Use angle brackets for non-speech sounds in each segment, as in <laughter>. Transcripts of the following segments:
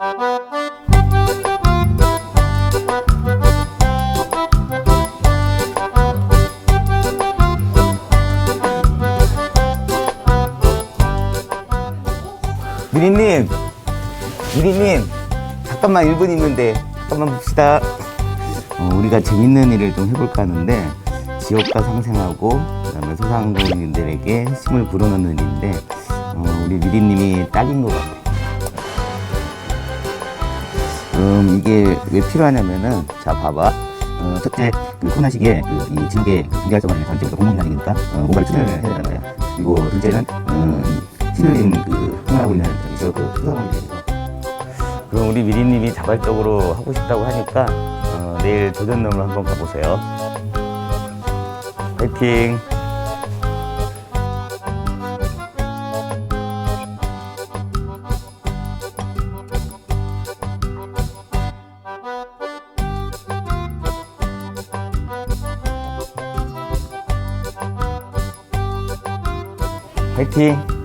미리님, 미리님, 잠깐만 1분 있는데 잠깐만 봅시다. 어, 우리가 재밌는 일을 좀 해볼까 하는데 지역과 상생하고 그다음에 소상공인들에게 힘을 불어넣는 일인데 어, 우리 미리님이 딱인 것 같아요. 음, 이게 왜 필요하냐면은 자 봐봐. 어, 첫째 그 코로나 시기에 그, 이 경제 활성화를 위해서 이제부터 공공기관이니까 어, 모바일 투자를 해야 된단 말이야. 그리고 둘째는 어, 신을림 그 흥하고 있는 저기 그 소상공인에 대해서 그럼 우리 미리님이 자발적으로 하고 싶다고 하니까 어, 내일 도전nom을 한번 가보세요. 파이팅! 파이팅!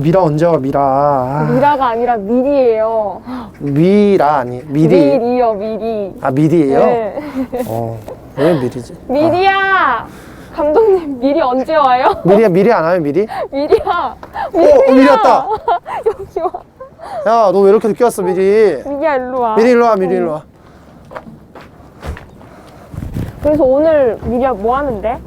미라 언제 와 미라 아, 미라가 아니라 미리예요. 미라 아니 미리 미리요, 미리. 아 미리예요? 네. 어왜 미리지? 미리야! 감독님, 미리 언제 와요? 미리야 미리 안 와요 미리? 미리야! 어, 어 미리 왔다 여기 와. 야 너 왜 이렇게 늦게 왔어 미리 미리야, 일로 와. 미리 일로 와 미리 일로 와 그래서 오늘 미리야 뭐 하는데?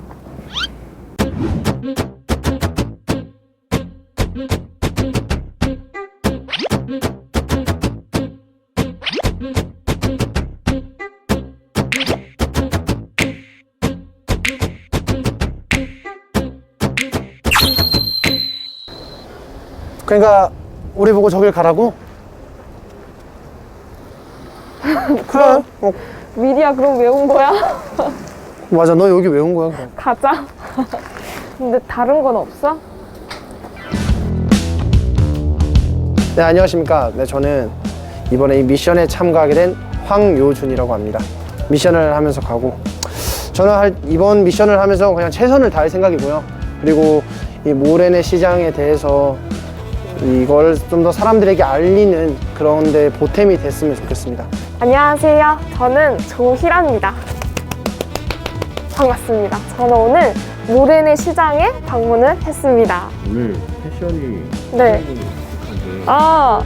그러니까 우리 보고 저길 가라고? <laughs> 그래 어, 미리야, 그럼 왜 온 거야? 맞아 너 여기 왜 온 거야 그럼 가자. <laughs> 근데 다른 건 없어? 네 안녕하십니까 네 저는 이번에 이 미션에 참가하게 된 황요준이라고 합니다 미션을 하면서 가고 저는 할, 이번 미션을 하면서 그냥 최선을 다할 생각이고요 그리고 이 모래내 시장에 대해서 이걸 좀 더 사람들에게 알리는 그런 데 보탬이 됐으면 좋겠습니다 안녕하세요. 저는 조희라입니다. 반갑습니다. 저는 오늘 모래내 시장에 방문을 했습니다. 오늘 패션이 네. 아,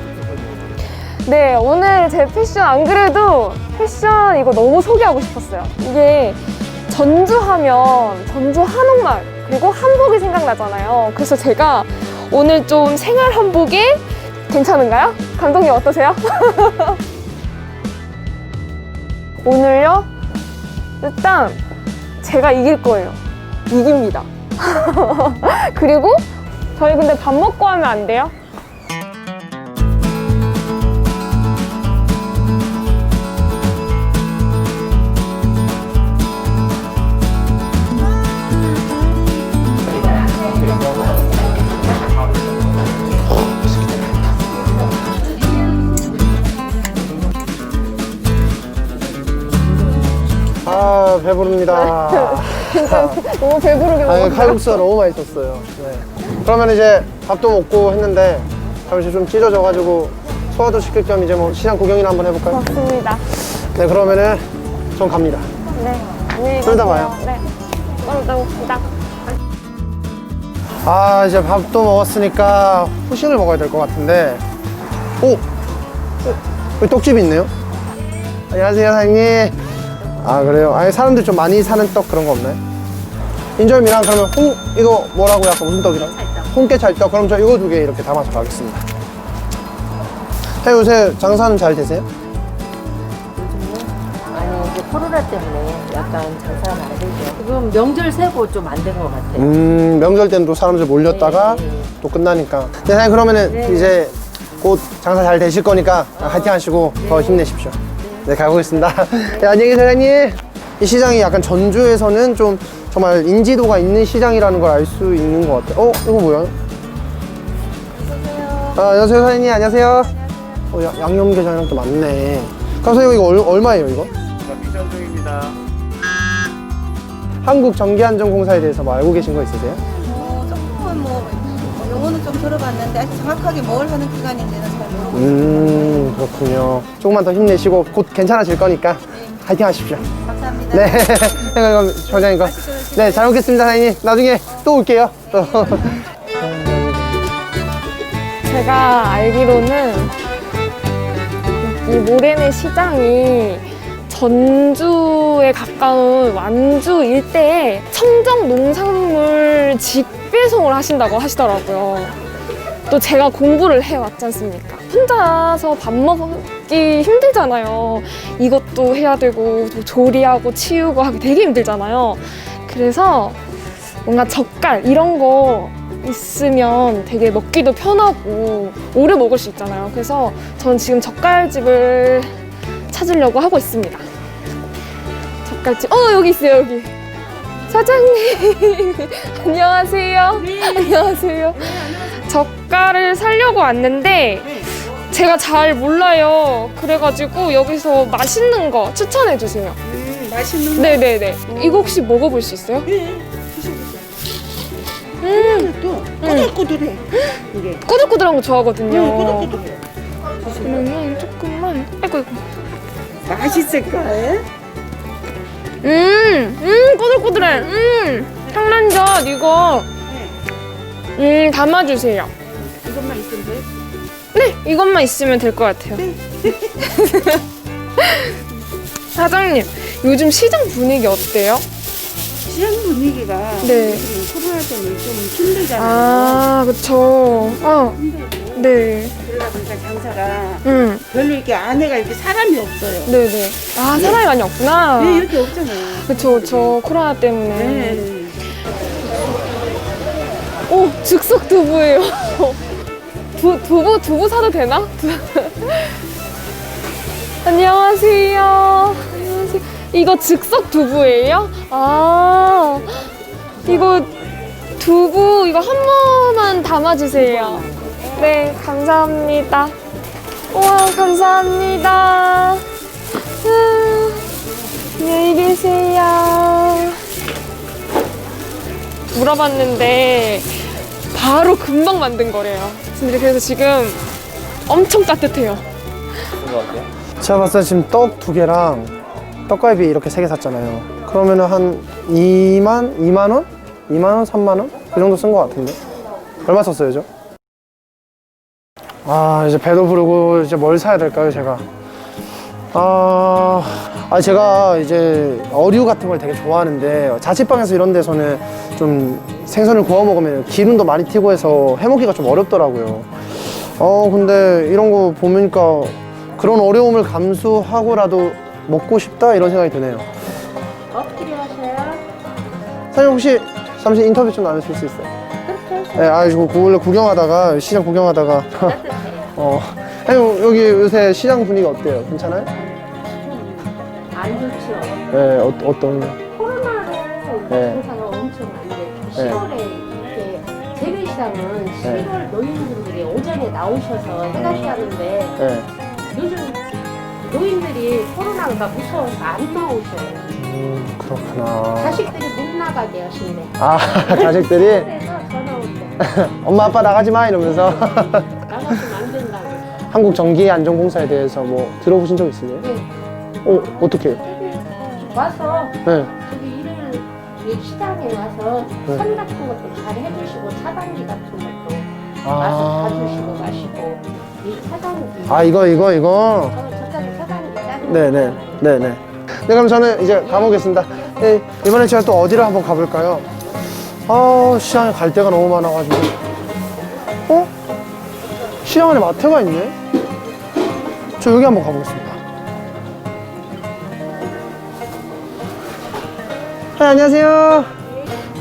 네. 오늘 제 패션 안 그래도 패션 이거 너무 소개하고 싶었어요. 이게 전주하면 전주 한옥마을 그리고 한복이 생각나잖아요. 그래서 제가 오늘 좀 생활 한복에 괜찮은가요? 감독님 어떠세요? <laughs> 오늘요? 일단 제가 이길 거예요. 이깁니다. <laughs> 그리고 저희 근데 밥 먹고 하면 안 돼요? 아 배부릅니다 <laughs> 너무 배부르게 아, 먹었어요. 칼국수가 너무 맛있었어요. 네. 그러면 이제 밥도 먹고 했는데 잠시 좀 찢어져가지고 소화도 시킬 겸 이제 뭐 시장 구경이나 한번 해볼까요? 맞습니다. 네, 그러면은 전 갑니다. 네. 안녕히 좀 이따 가세요. 봐요. 네. 좀 이따 봅시다. 아, 이제 밥도 먹었으니까 후식을 먹어야 될 것 같은데. 오! 어, 여기 떡집이 있네요? 안녕하세요, 사장님. 아, 그래요? 아니, 사람들 좀 많이 사는 떡 그런 거 없나요? 인절미랑 그러면 홍, 이거 뭐라고요? 아까 무슨 떡이랑? 홍깨 찰떡. 그럼 저 이거 두 개 이렇게 담아서 가겠습니다. 해 요새 장사는 잘 되세요? 많이 이제 코로나 때문에 약간 장사가 안 되죠. 지금 명절 세고 좀 안 된 것 같아요. 음, 명절 때는 또 사람들 몰렸다가 네, 네. 또 끝나니까. 네, 사장님 그러면은 네. 이제 곧 장사 잘 되실 거니까 화이팅 하시고 더 힘내십시오. 네, 가보겠습니다. <laughs> 네, 안녕히 계세요, 사장님. 이 시장이 약간 전주에서는 좀 정말 인지도가 있는 시장이라는 걸 알 수 있는 것 같아요. 어, 이거 뭐야? 아, 안녕하세요, 사장님. 안녕하세요. 어, 야- 양념게장이랑 또 많네. 그럼 선생님 이거 얼, 얼마예요, 이거? 미션 중입니다. 한국전기안전공사에 대해서 뭐 알고 계신 거 있으세요? 어, 조금은 뭐 용어는 좀 들어봤는데 아직 정확하게 뭘 하는 기관인지는 잘 모르고 음, 그렇군요. 조금만 더 힘내시고 곧 괜찮아질 거니까 화이팅 하십시오. 감사합니다. 네. <laughs> 그럼 저장님 거. 네, 잘 먹겠습니다, 사장님. 나중에 또 올게요. 또. <laughs> 제가 알기로는 이 모래내 시장이 전주에 가까운 완주 일대에 청정 농산물 직배송을 하신다고 하시더라고요. 또 제가 공부를 해왔지 않습니까? 혼자서 밥 먹기 힘들잖아요. 이것도 해야 되고 또 조리하고 치우고 하기 되게 힘들잖아요. 그래서 뭔가 젓갈 이런 거 있으면 되게 먹기도 편하고 오래 먹을 수 있잖아요. 그래서 저는 지금 젓갈집을 찾으려고 하고 있습니다. 젓갈집. 어 여기 있어요 여기. 사장님 <laughs> 안녕하세요. 안녕하세요. 젓갈을 사려고 왔는데 제가 잘 몰라요. 그래가지고 여기서 맛있는 거 추천해 주세요. 맛있는 거 네네네. 이거 혹시 먹어볼 수 있어요? 또 꼬들꼬들해. 이게 꾸덕꾸덕한 거 좋아하거든요. 응, 꼬들꼬들해. 그러면 조금만. 아이고 아이고. 맛있을까? 음, 음, 꼬들꼬들해. 음, 향란젓 이거. 음, 담아주세요. 이것만 있으면 돼. 네, 이것만 있으면 될 것 같아요. <laughs> 사장님, 요즘 시장 분위기 어때요? 시장 분위기가 네. 지금 코로나 때문에 좀 힘들잖아요. 아, 그쵸. 어, 힘들고 네. 그러다 보니까 장사가 음, 별로 이렇게 안에가 이렇게 사람이 없어요. 네네. 아, 사람이 많이 없구나. 네, 이렇게 없잖아요. 그쵸, 그쵸. 코로나 때문에. 네. 오, 즉석 두부예요. <laughs> 두, 두부, 두부 사도 되나? <laughs> 안녕하세요. 이거 즉석 두부예요? 아, 이거 두부, 이거 한 모만 담아주세요. 네, 감사합니다. 우와, 감사합니다. 음, 안녕히 계세요. 물어봤는데 바로 금방 만든 거래요. 근데 그래서 지금 엄청 따뜻해요. 제가 봤을 때 지금 떡 두 개랑 떡갈비 이렇게 세 개 샀잖아요. 그러면은 한 2만, 2만 원? 2만 원, 3만 원? 그 정도 쓴 것 같은데. 얼마 썼어요, 저? 아, 이제 배도 부르고 이제 뭘 사야 될까요, 제가? 아, 아 제가 이제 어류 같은 걸 되게 좋아하는데 자취방에서 이런 데서는 좀 생선을 구워 먹으면 기름도 많이 튀고 해서 해먹기가 좀 어렵더라고요. 어, 근데 이런 거 보니까 그런 어려움을 감수하고라도 먹고 싶다 이런 생각이 드네요. 어 필요하셔요? 사장님 혹시 잠시 인터뷰 좀 나누실 수 있어요? 네, 아, 이거 원래 구경하다가 시장 구경하다가 따뜻해요. 어, 아니 여기 요새 시장 분위기 어때요? 괜찮아요? 안 좋죠. 네, 어, 어떤? 코로나로 네. 장사가 엄청 안 네. 10월에 이렇게 재래시장은 11월 노인분들이 오전에 나오셔서 해가셔야 하는데 네. 요즘 노인들이 코로나가 무서워서 안 나오셔요. 음, 그렇구나. 자식들이 못 나가게 하신대. 아, 자식들이 <laughs> 그래서 전화 온대. <laughs> 엄마 아빠 나가지 마 이러면서 나가시면 안 된다고. 한국 전기 안전공사에 대해서 뭐 들어보신 적 있으세요? 네. 어, 어떻게? 와서 네. 저기 일요일 이 시장에 와서 네. 선 같은 것도 잘 해주시고 차단기 같은 것도 아. 와서 봐주시고 가시고 이 차단기 아, 이거 이거 이거. 저 저까지 차단기 짜는 네, 네. 네, 네. 네, 그럼 저는 이제 가보겠습니다. 네, 이번에 제가 또 어디를 한번 가볼까요? 아, 시장에 갈 데가 너무 많아가지고. 어? 시장 안에 마트가 있네? 저 여기 한번 가보겠습니다. 네, 안녕하세요.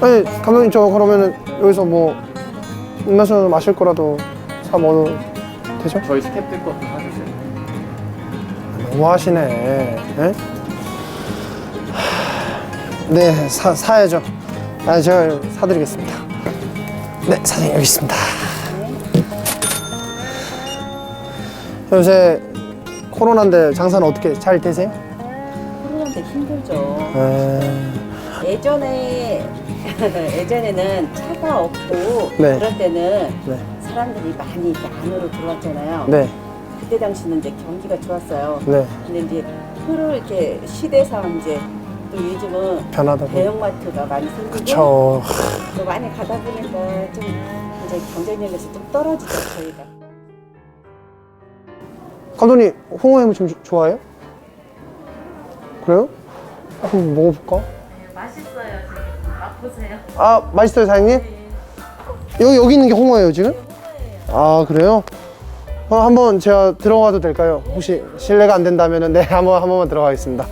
아니, 감독님, 저 그러면은 여기서 뭐, 음료수 마실 거라도 사 먹어도 되죠? 저희 스태프들 것도 사주세요. 너무 하시네. 예? 하, 네, 사, 사야죠. 아, 제가 사드리겠습니다. 네, 사장님, 여기 있습니다. 요새 코로나인데 장사는 어떻게 잘 되세요? 코로나인데 힘들죠. 에... 예전에 <laughs> 예전에는 차가 없고 네. 그럴 때는 네. 사람들이 많이 이렇게 안으로 들어왔잖아요. 네, 그때 당시는 이제 경기가 좋았어요. 네. 근데 이제 표를 이렇게 시대상 이제 또 요즘은 변하다. 대형마트가 많이 생기고 그쵸. 또 많이 가다 보니까 좀 이제 경쟁력에서 좀 떨어지죠 저희가. 감독님, 홍어햄 좀 조- 좋아해요? 그래요? 한번 먹어볼까? 맛있어요 지금 맛보세요 아, 맛있어요, 사장님? 여기, 여기 있는 게 홍어예요, 지금? 아, 그래요? 어, 한번 제가 들어가도 될까요? 혹시 실례가 안 된다면 네, 한번, 한 번만 들어가겠습니다.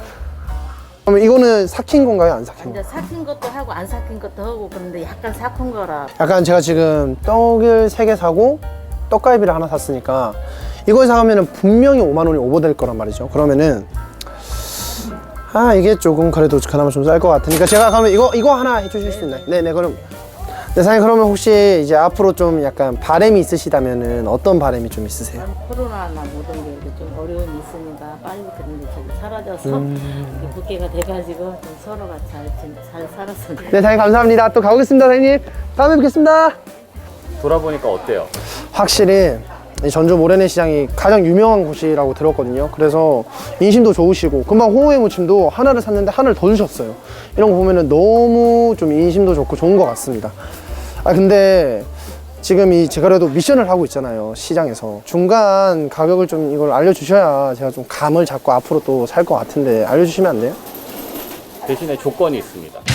그러면 이거는 삭힌 건가요? 안 삭힌 이제 거? 삭힌 것도 하고 안 삭힌 것도 하고 그런데 약간 삭힌 거라 약간 제가 지금 떡을 세 개 사고 떡갈비를 하나 샀으니까 이걸 사가면 분명히 5만 원이 오버될 거란 말이죠. 그러면은 아 이게 조금 그래도 그나마 좀 쌀 것 같으니까 제가 그러면 이거 이거 하나 해주실 수 있나요? 네네 그럼 네 사장님 그러면 혹시 이제 앞으로 좀 약간 바램이 있으시다면은 어떤 바램이 좀 있으세요? 코로나나 모든 게 이렇게 좀 어려움이 있으니까 빨리 그런 게 좀 사라져서 음. 이렇게 국계가 돼가지고 좀 서로가 잘, 지- 잘 살았으면 네 사장님 감사합니다. 또 가보겠습니다 사장님. 다음에 뵙겠습니다. 돌아보니까 어때요? 확실히 이 전주 모래내 시장이 가장 유명한 곳이라고 들었거든요. 그래서 인심도 좋으시고 금방 홍어회 무침도 하나를 샀는데 하나를 더 주셨어요. 이런 거 보면은 너무 좀 인심도 좋고 좋은 것 같습니다. 아 근데 지금 이 제가 그래도 미션을 하고 있잖아요 시장에서 중간 가격을 좀 이걸 알려주셔야 제가 좀 감을 잡고 앞으로 또 살 것 같은데 알려주시면 안 돼요? 대신에 조건이 있습니다.